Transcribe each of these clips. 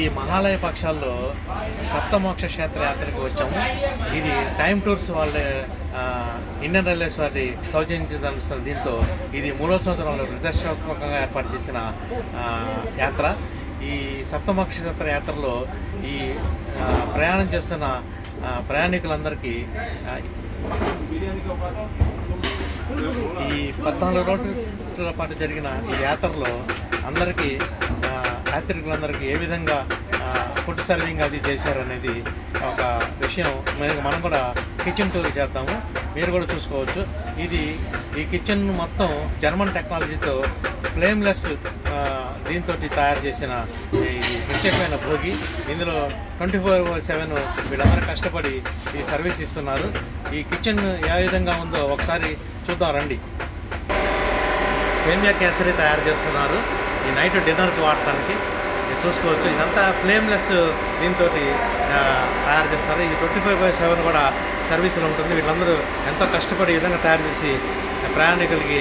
ఈ మహాలయ పక్షాల్లో సప్తమోక్ష క్షేత్ర యాత్రకు వచ్చాము. ఇది టైమ్ టూర్స్ వాళ్ళ ఇండియన్ రైల్వేస్ వారి సౌజన్య దీంతో ఇది మూడో సంవత్సరంలో ప్రదర్శనాత్మకంగా ఏర్పాటు చేసిన యాత్ర. ఈ సప్తమోక్ష క్షేత్ర యాత్రలో ఈ ప్రయాణం చేస్తున్న ప్రయాణికులందరికీ ఈ పద్నాలుగు రోజుల పాటు జరిగిన ఈ యాత్రలో అందరికీ యాత్రికులందరికీ ఏ విధంగా ఫుడ్ సర్వింగ్ అది చేశారనేది ఒక విషయం. మనం కూడా కిచెన్ టూర్ చేద్దాము. మీరు కూడా చూసుకోవచ్చు. ఇది ఈ కిచెన్ మొత్తం జర్మన్ టెక్నాలజీతో ఫ్లేమ్లెస్ దీంతో తయారు చేసిన ఈ ప్రత్యేకమైన భోగి. ఇందులో ట్వంటీ ఫోర్ సెవెన్ వీళ్ళందరూ కష్టపడి ఈ సర్వీస్ ఇస్తున్నారు. ఈ కిచెన్ ఏ విధంగా ఉందో ఒకసారి చూద్దాం రండి. సేమియా కేసరి తయారు చేస్తున్నారు. ఈ నైట్ డిన్నర్కి వాడటానికి చూసుకోవచ్చు. ఇదంతా ఫ్లేమ్లెస్ దీంతో తయారు చేస్తారు. ఇది ట్వంటీ ఫైవ్ బై సెవెన్ కూడా సర్వీసులో ఉంటుంది. వీళ్ళందరూ ఎంతో కష్టపడి ఈ విధంగా తయారు చేసి ప్రయాణికులకి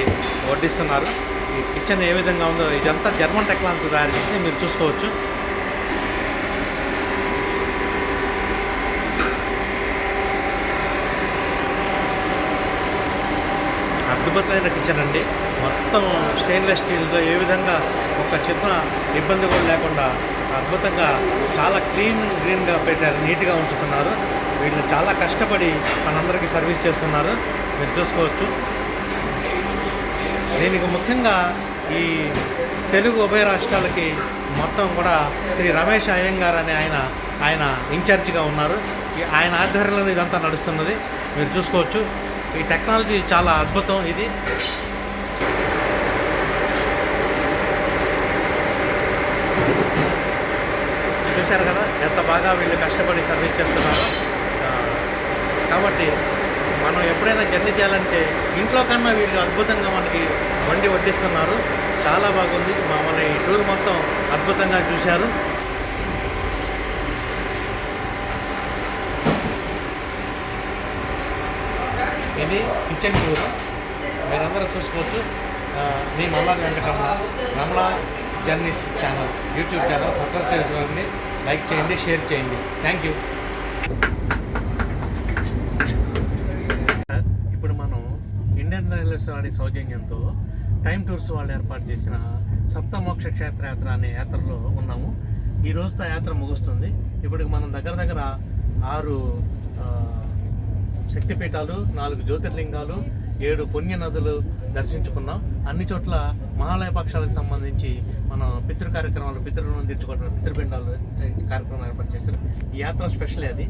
వడ్డిస్తున్నారు. ఈ కిచెన్ ఏ విధంగా ఉందో ఇదంతా జర్మన్ టెక్నాలజీ తయారు చేసి మీరు చూసుకోవచ్చు. అద్భుతమైన కిచెన్ అండి. మొత్తం స్టెయిన్లెస్ స్టీల్తో ఏ విధంగా ఒక చిన్న ఇబ్బంది కూడా లేకుండా అద్భుతంగా చాలా క్లీన్ గ్రీన్గా పెట్టారు నీట్గా ఉంచుతున్నారు. వీళ్ళు చాలా కష్టపడి మనందరికీ సర్వీస్ చేస్తున్నారు. మీరు చూసుకోవచ్చు. దీనికి ముఖ్యంగా ఈ తెలుగు ఉభయ రాష్ట్రాలకి మొత్తం కూడా శ్రీ రమేష్ అయ్యంగార్ అని ఆయన ఆయన ఇన్ఛార్జిగా ఉన్నారు. ఈ ఆయన ఆధ్వర్యంలో ఇదంతా నడుస్తున్నది. మీరు చూసుకోవచ్చు. ఈ టెక్నాలజీ చాలా అద్భుతం ఇది. చూశారు కదా ఎంత బాగా వీళ్ళు కష్టపడి సర్వీస్ చేస్తున్నారు. కాబట్టి మనం ఎప్పుడైనా జర్నీ చేయాలంటే ఇంట్లో కన్నా వీళ్ళు అద్భుతంగా మనకి వండి వడ్డిస్తున్నారు. చాలా బాగుంది. మమ్మల్ని ఈ టూర్ మొత్తం అద్భుతంగా చూశారు. ఇది కిచెన్ టూర్ మీరందరూ చూసుకోవచ్చు. మీ Malladi Venkataramana Ramana journeys channel YouTube channel subscribe చేసుకోండి లైక్ చేయండి షేర్ చేయండి. థ్యాంక్ యూ ఇప్పుడు మనం ఇండియన్ రైల్వేస్ వాడి సౌజన్యంతో టైమ్ టూర్స్ వాళ్ళు ఏర్పాటు చేసిన సప్తమోక్ష క్షేత్రయాత్ర అనే యాత్రలో ఉన్నాము. ఈ రోజుతో యాత్ర ముగుస్తుంది. ఇప్పటికి మనం దగ్గర దగ్గర ఆరు శక్తిపీఠాలు నాలుగు జ్యోతిర్లింగాలు ఏడు పుణ్య నదులు దర్శించుకున్నాం. అన్ని చోట్ల మహాలయ పక్షాలకు సంబంధించి మనం పితృ కార్యక్రమాలు పితృలను తీర్చుకోవడం పితృపిండాలు కార్యక్రమం ఏర్పాటు చేశారు. ఈ యాత్ర స్పెషలే అది.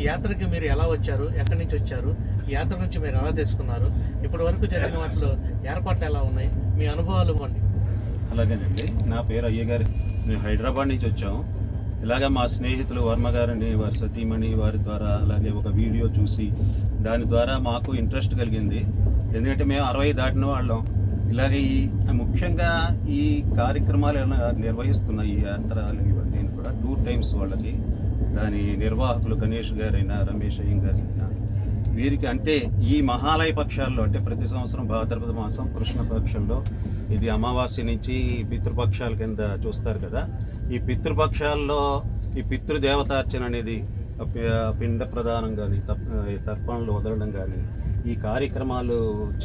ఈ యాత్రకి మీరు ఎలా వచ్చారు? ఎక్కడి నుంచి వచ్చారు? ఈ యాత్ర నుంచి మీరు ఎలా తెలుసుకున్నారు ఇప్పటి వరకు జరిగిన వాటిలో ఏర్పాట్లు ఎలా ఉన్నాయి? మీ అనుభవాలు ఇవ్వండి. అలాగేనండి. నా పేరు అయ్య గారు మేము హైదరాబాద్ నుంచి వచ్చాము ఇలాగ మా స్నేహితులు వర్మ గారిని వారి సతీమణి వారి ద్వారా అలాగే ఒక వీడియో చూసి దాని ద్వారా మాకు ఇంట్రెస్ట్ కలిగింది. ఎందుకంటే మేము అరవై దాటిన వాళ్ళం. ఇలాగే ఈ ముఖ్యంగా ఈ కార్యక్రమాలు నిర్వహిస్తున్న ఈ యాత్రలు ఇవన్నీ కూడా టూ టైమ్స్ వాళ్ళకి. దాని నిర్వాహకులు గణేష్ గారైనా రమేష్ అయ్యం గారైనా. వీరికి అంటే ఈ మహాలయ పక్షాల్లో అంటే ప్రతి సంవత్సరం భాద్రపద మాసం కృష్ణపక్షంలో ఇది అమావాస్య నుంచి పితృపక్షాల కింద చూస్తారు కదా. ఈ పితృపక్షాల్లో ఈ పితృదేవతార్చన అనేది పిండ ప్రదానం కానీ తర్పణలు వదలడం కానీ ఈ కార్యక్రమాలు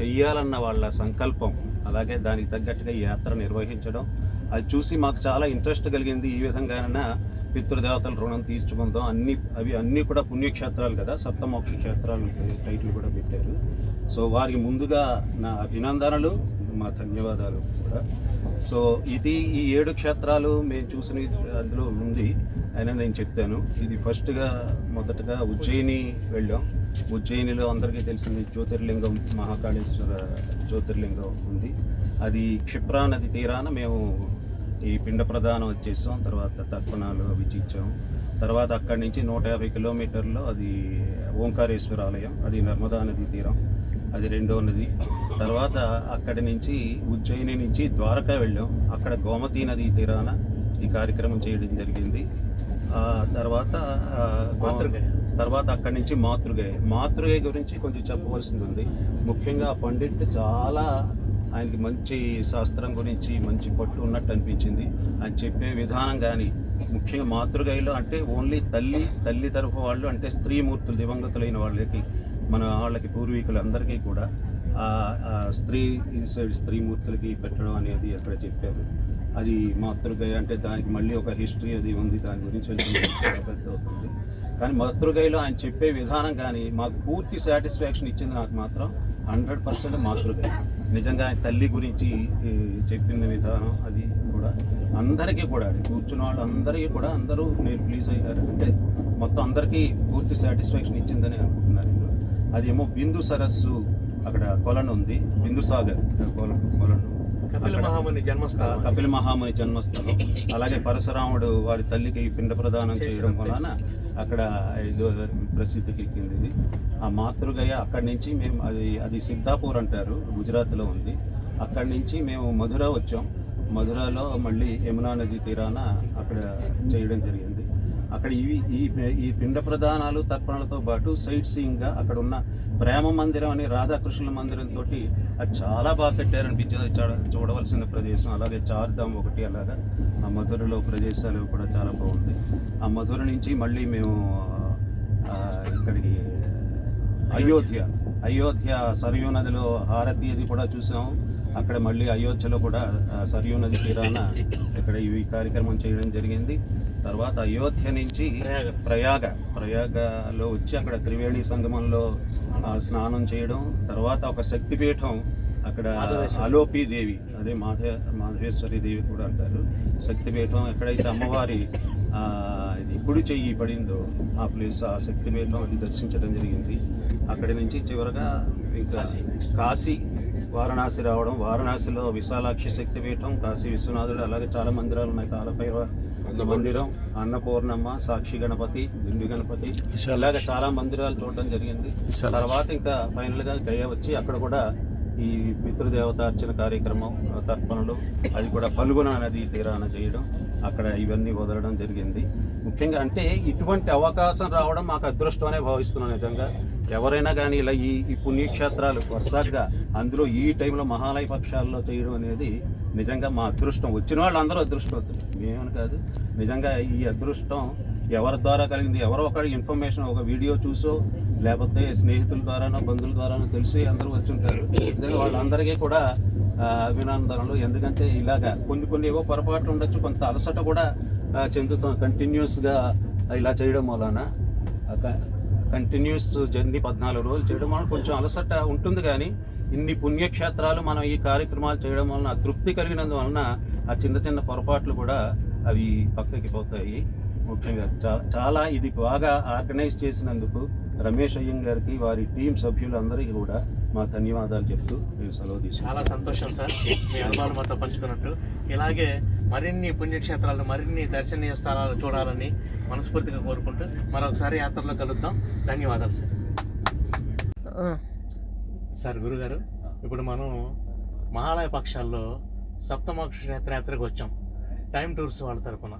చెయ్యాలన్న వాళ్ళ సంకల్పం అలాగే దానికి తగ్గట్టుగా యాత్ర నిర్వహించడం అది చూసి మాకు చాలా ఇంట్రెస్ట్ కలిగింది. ఈ విధంగానైనా పితృదేవతల రుణం తీర్చుకుందాం. అన్ని అవి అన్నీ కూడా పుణ్యక్షేత్రాలు కదా సప్తమోక్ష క్షేత్రాలు టైటిల్ కూడా పెట్టారు. సో వారికి ముందుగా నా అభినందనలు. మా ధన్యవాదాలు కూడా. సో ఇది ఈ ఏడు క్షేత్రాలు మేము చూసిన అందులో ఉంది అయినా నేను చెప్తాను. ఇది ఫస్ట్గా మొదటగా ఉజ్జయిని వెళ్ళాం. ఉజ్జయినిలో అందరికీ తెలిసింది జ్యోతిర్లింగం మహాకాళేశ్వర జ్యోతిర్లింగం ఉంది. అది క్షిప్రా నది తీరాన మేము ఈ పిండ ప్రదానం వచ్చేసాం తర్వాత తర్పణాలు అవి ఇచ్చాం తర్వాత అక్కడి నుంచి నూట యాభై కిలోమీటర్లు అది ఓంకారేశ్వర ఆలయం అది నర్మదా నది తీరం. అది రెండో నది. తర్వాత అక్కడి నుంచి ఉజ్జయిని నుంచి ద్వారకా వెళ్ళాం. అక్కడ గోమతి నది తీరాన ఈ కార్యక్రమం చేయడం జరిగింది. తర్వాత. తర్వాత అక్కడి నుంచి మాతృగయ మాతృగయ గురించి కొంచెం చెప్పవలసింది ఉంది. ముఖ్యంగా పండిట్ చాలా ఆయనకి మంచి శాస్త్రం గురించి మంచి పట్టు ఉన్నట్టు అనిపించింది. ఆయన చెప్పే విధానం కానీ ముఖ్యంగా మాతృగైలో అంటే ఓన్లీ తల్లి తల్లి తరఫు వాళ్ళు అంటే స్త్రీమూర్తులు దివంగతులైన వాళ్ళకి మన వాళ్ళకి పూర్వీకులందరికీ కూడా స్త్రీ ఇన్సైడ్ స్త్రీమూర్తులకి పెట్టడం అనేది అక్కడ చెప్పారు. అది మాతృగయ అంటే దానికి మళ్ళీ ఒక హిస్టరీ అది ఉంది దాని గురించి పెద్ద అవుతుంది. కానీ మాతృగయలో ఆయన చెప్పే విధానం కానీ మాకు పూర్తి సాటిస్ఫాక్షన్ ఇచ్చింది నాకు మాత్రం హండ్రెడ్ పర్సెంట్ మాతృగయ నిజంగా ఆయన తల్లి గురించి చెప్పిన విధానం అది కూడా అందరికీ కూడా కూర్చున్న వాళ్ళు అందరికీ కూడా అందరూ నేను ప్లీజ్ అయ్యారు. అంటే మొత్తం అందరికీ పూర్తి సాటిస్ఫాక్షన్ ఇచ్చిందని అనుకుంటున్నాను అది అదేమో బిందు సరస్సు అక్కడ కొలను ఉంది బిందు సాగర్ కొలను కొలను కపిల మహాముని జన్మస్థలం. కపిల మహాముని జన్మస్థలం. అలాగే పరశురాముడు వారి తల్లికి పిండ ప్రదానం చేయడం. వలన అక్కడ ఇది ప్రసిద్ధికి ఎక్కింది ఇది ఆ మాతృగయ అక్కడి నుంచి మేము అది అది సిద్ధాపూర్ అంటారు గుజరాత్లో ఉంది. అక్కడి నుంచి మేము మధుర వచ్చాం. మధురలో మళ్ళీ యమునా నది తీరాన అక్కడ చేయడం జరిగింది. అక్కడ ఇవి ఈ ఈ పిండ ప్రధానాలు తర్పణలతో పాటు సైట్ సీయింగ్గా అక్కడ ఉన్న ప్రేమ మందిరం అని రాధాకృష్ణుల మందిరం తోటి అది చాలా బాగా కట్టారనిపించింది. చూడవలసిన ప్రదేశం. అలాగే చార్ధామ్ ఒకటి అలాగా. ఆ మధురలో ప్రదేశాలు కూడా చాలా బాగుంది ఆ మధుర నుంచి మళ్ళీ మేము ఇక్కడికి అయోధ్య అయోధ్య సరయూ నదిలో హారతి అది కూడా చూసాము. అక్కడ మళ్ళీ అయోధ్యలో కూడా సరయూ నది తీరాన ఇక్కడ ఈ కార్యక్రమం చేయడం జరిగింది తర్వాత అయోధ్య నుంచి ప్రయాగ. ప్రయాగ ప్రయాగలో వచ్చి అక్కడ త్రివేణి సంగమంలో స్నానం చేయడం తర్వాత ఒక శక్తిపీఠం అక్కడ. అలోపి దేవి అదే మాధవ మాధవేశ్వరి దేవి కూడా అంటారు శక్తిపీఠం ఎక్కడైతే అమ్మవారి ఇది కుడి చెయ్యి పడిందో ఆ ప్లేస్ ఆ శక్తిపీఠం అది దర్శించడం జరిగింది అక్కడి నుంచి చివరగా ఇంకా కాశీ. వారణాసి రావడం వారణాసిలో విశాలాక్షి శక్తిపీఠం కాశీ విశ్వనాథుడు అలాగే చాలా మందిరాలు ఉన్నాయి. కాలభైరవ మందిరం అన్నపూర్ణమ్మ సాక్షి గణపతి దిండి గణపతి ఇలాగ చాలా మందిరాలు చూడడం జరిగింది. తర్వాత ఇంకా ఫైనల్గా గయ వచ్చి అక్కడ కూడా ఈ పితృదేవతార్చన కార్యక్రమం తర్పణలు అది కూడా పలుగున నది తీరాన చేయడం అక్కడ ఇవన్నీ వదలడం జరిగింది. ముఖ్యంగా అంటే ఇటువంటి అవకాశం రావడం మాకు అదృష్టమనే భావిస్తున్నాను నిజంగా. ఎవరైనా కానీ ఇలా ఈ ఈ పుణ్యక్షేత్రాలు వరుసగా అందులో ఈ టైంలో మహాలయ పక్షాల్లో చేయడం అనేది నిజంగా మా అదృష్టం. వచ్చిన వాళ్ళు అందరూ అదృష్టవంతులు. మేమని కాదు. నిజంగా ఈ అదృష్టం ఎవరి ద్వారా కలిగింది? ఎవరో ఒకరి ఇన్ఫర్మేషన్ ఒక వీడియో చూసో లేకపోతే స్నేహితుల ద్వారానో బంధువుల ద్వారానో తెలిసి అందరూ వచ్చి ఉంటారు వాళ్ళందరికీ కూడా అభినందనలు. ఎందుకంటే ఇలాగా కొన్ని కొన్ని ఏవో పొరపాట్లు ఉండొచ్చు. కొంత అలసట కూడా చెందుతాం. కంటిన్యూస్గా ఇలా చేయడం వలన. కంటిన్యూస్ జర్నీ పద్నాలుగు రోజులు చేయడం వల్ల కొంచెం అలసట ఉంటుంది కానీ ఇన్ని పుణ్యక్షేత్రాలు మనం ఈ కార్యక్రమాలు చేయడం వలన తృప్తి కలిగినందువలన ఆ చిన్న చిన్న పొరపాట్లు కూడా అవి పక్కకి పోతాయి. ముఖ్యంగా చాలా ఇది బాగా ఆర్గనైజ్ చేసినందుకు రమేష్ అయ్యం గారికి వారి టీం సభ్యులందరికీ కూడా మా ధన్యవాదాలు చెప్తూ నేను సెలవు చాలా సంతోషం సార్. మీ అనుభవాలు మాతో పంచుకున్నట్టు. ఇలాగే మరిన్ని పుణ్యక్షేత్రాలు మరిన్ని దర్శనీయ స్థలాలు చూడాలని మనస్ఫూర్తిగా కోరుకుంటూ మరొకసారి యాత్రలో కలుద్దాం. ధన్యవాదాలు సార్. సార్ గురుగారు ఇప్పుడు మనం మహాలయ పక్షాల్లో సప్తమోక్ష క్షేత్ర యాత్రకు వచ్చాం. టైం టూర్స్ వాళ్ళ తరపున.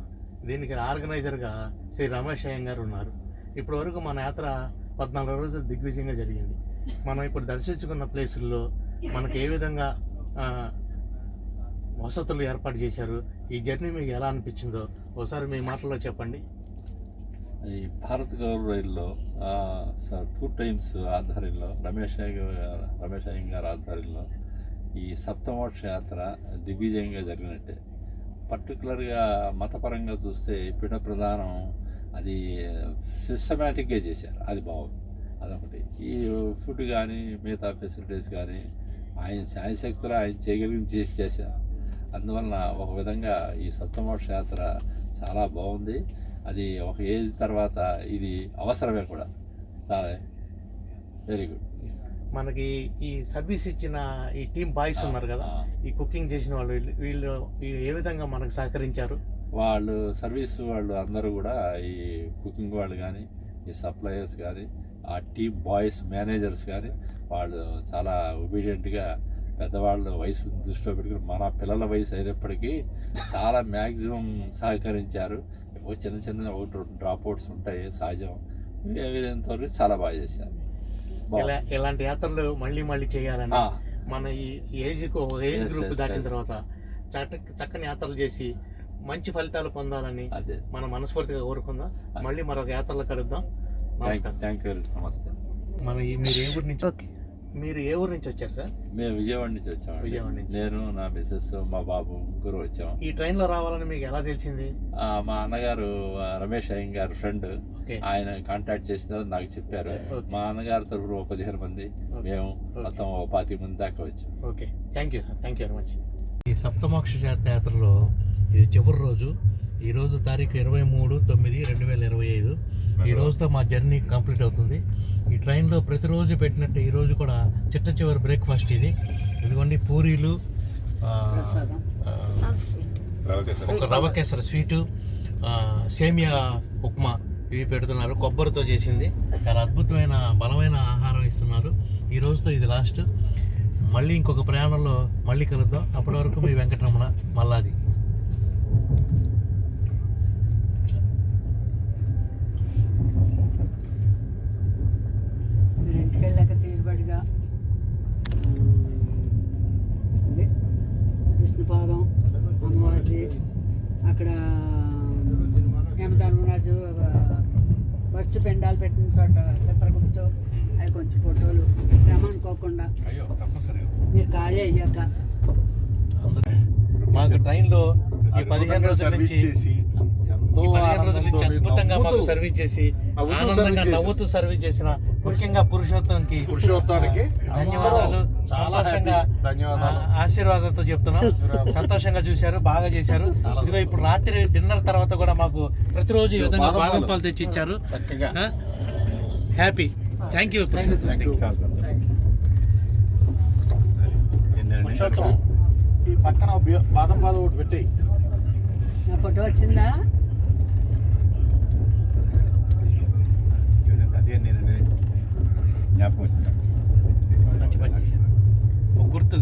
దీనికి ఆర్గనైజర్గా శ్రీ రమేష్ అయ్యం గారు ఉన్నారు. ఇప్పటి వరకు మన యాత్ర పద్నాలుగు రోజులు దిగ్విజయంగా జరిగింది. మనం ఇప్పుడు దర్శించుకున్న ప్లేసుల్లో మనకు ఏ విధంగా వసతులు ఏర్పాటు చేశారు. ఈ జర్నీ మీకు ఎలా అనిపించిందో ఒకసారి మీ మాటల్లో చెప్పండి. ఈ భారత్ గౌరవ రైల్లో టూ టైమ్స్ ఆధ్వర్యంలో రమేష్ అయ్య గారు రమేష్ అయ్య గారి ఆధ్వర్యంలో ఈ సప్తమోక్ష యాత్ర దిగ్విజయంగా జరిగినట్టే. పర్టికులర్గా మతపరంగా చూస్తే పిండ ప్రధానం అది సిస్టమేటిక్గా చేశారు. అది బాగుంది. అదొకటి. ఈ ఫుడ్ కానీ మిగతా ఫెసిలిటీస్ కానీ ఆయన శాయశక్తులు ఆయన చేయగలిగింది చేసి చేశారు. అందువలన ఒక విధంగా ఈ సప్తమోక్ష యాత్ర చాలా బాగుంది. అది ఒక ఏజ్ తర్వాత ఇది అవసరమే కూడా. చాలా వెరీ గుడ్. మనకి ఈ సర్వీస్ ఇచ్చిన ఈ టీం బాయ్స్ ఉన్నారు కదా. ఈ కుకింగ్ చేసిన వాళ్ళు వీళ్ళు- ఏ విధంగా మనకు సహకరించారు? వాళ్ళు సర్వీస్ వాళ్ళు అందరూ కూడా ఈ కుకింగ్ వాళ్ళు కానీ ఈ సప్లయర్స్ కానీ ఆ టీమ్ బాయ్స్ మేనేజర్స్ కానీ వాళ్ళు చాలా ఒబీడియంట్గా పెద్దవాళ్ళ వయసు దృష్టిలో పెట్టుకుని మన పిల్లల వయసు అయినప్పటికీ చాలా మ్యాక్సిమం సహకరించారు. ఏవో చిన్న చిన్న ఒకటి రెండు డ్రాప్ అవుట్స్ ఉంటాయి సహజం. వీలైనంత వరకు చాలా బాగా చేశారు. ఇలా ఇలాంటి యాత్రలు మళ్ళీ మళ్ళీ చేయాలని. మన ఈ ఏజ్ ఏజ్ గ్రూప్ దాటిన. తర్వాత చక్క చక్కని యాత్రలు చేసి మంచి ఫలితాలు పొందాలని అదే. మనం మనస్ఫూర్తిగా కోరుకుందాం. మళ్ళీ మరొక యాత్రలో కలుద్దాం. నమస్కారం. థ్యాంక్ యూ నమస్తే మన ఈ మీరు ఏ ఊరు నుంచి ఓకే. మీరు ఏ ఊరు నుంచి వచ్చారు సార్? మేము విజయవాడ నుంచి వచ్చాము విజయవాడ నుంచి. నేను నా మిసెస్ మా బాబు ముగ్గురు వచ్చాము. ఈ ట్రైన్లో రావాలని మీకు ఎలా తెలిసింది? మా అన్నగారు రమేష్ అయ్యం గారు ఫ్రెండ్. ఓకే. ఆయన కాంటాక్ట్ చేసిన తర్వాత నాకు చెప్పారు. మా అన్నగారి తరఫున ఒక పదిహేను మంది. మేము మొత్తం ఒక పాతి మంది దాకా వచ్చాం. Okay. Thank you sir thank you very much ఈ సప్తమోక్ష యాత్రలో ఇది చివరి రోజు. ఈ రోజు తారీఖు ఇరవై మూడు తొమ్మిది రెండు వేల ఇరవై ఐదు. ఈ రోజుతో మా జర్నీ కంప్లీట్ అవుతుంది. ఈ ట్రైన్లో ప్రతిరోజు పెట్టినట్టు ఈ రోజు కూడా చిట్ట చివరి బ్రేక్ఫాస్ట్ ఇది. ఇదిగోండి పూరీలు ఒక రవ కేసర స్వీటు ఆ, సేమియా ఉప్మా ఇవి పెడుతున్నారు. కొబ్బరితో చేసింది. చాలా అద్భుతమైన బలమైన ఆహారం ఇస్తున్నారు. ఈ రోజుతో ఇది లాస్ట్. మళ్ళీ ఇంకొక ప్రయాణంలో మళ్ళీ కలుద్దాం. అప్పటి వరకు మీ వెంకటరమణ మల్లాది. ఇంటికి వెళ్ళాక తీరుబడిగా. అదే విష్ణుపాదం అమ్మవారిది. అక్కడ యమధర్మరాజు ఫస్ట్ పెండాలు పెట్టిన చోట చిత్రగుప్తు అవి కొంచెం ఫోటోలు. శ్రమ అనుకోకుండా. మీరు ఖాళీ అయ్యాక. మాకు ట్రైన్లో ఈ పదిహేను రోజుల నుంచి ఈ పదిహేను రోజుల నుంచి అద్భుతంగా మాకు సర్వీస్ చేసి ఆనందంగా నవ్వుతూ సర్వీస్ చేసిన ముఖ్యంగా పురుషోత్తంకి. పురుషోత్తానికి ధన్యవాదాలు. సంతోషంగా ధన్యవాదాలు. ఆ, ఆశీర్వాదాలతో చెప్తున్నాం. సంతోషంగా చూశారు బాగా చేశారు. ఇదిగో ఇప్పుడు రాత్రి డిన్నర్ తర్వాత కూడా మాకు ప్రతిరోజు ఈ విధంగా బాదం పాలు తెచ్చి ఇచ్చారు చక్కగా. హ్యాపీ. Thank you Purushottam. ఈ పక్కన బాదం పాలు ఒకటి పెట్టేయి. నా ఫోటో వచ్చిందా అదే నేను జ్ఞాపకం వచ్చింది. మంచి పని చేశారు. ఒక గుర్తు.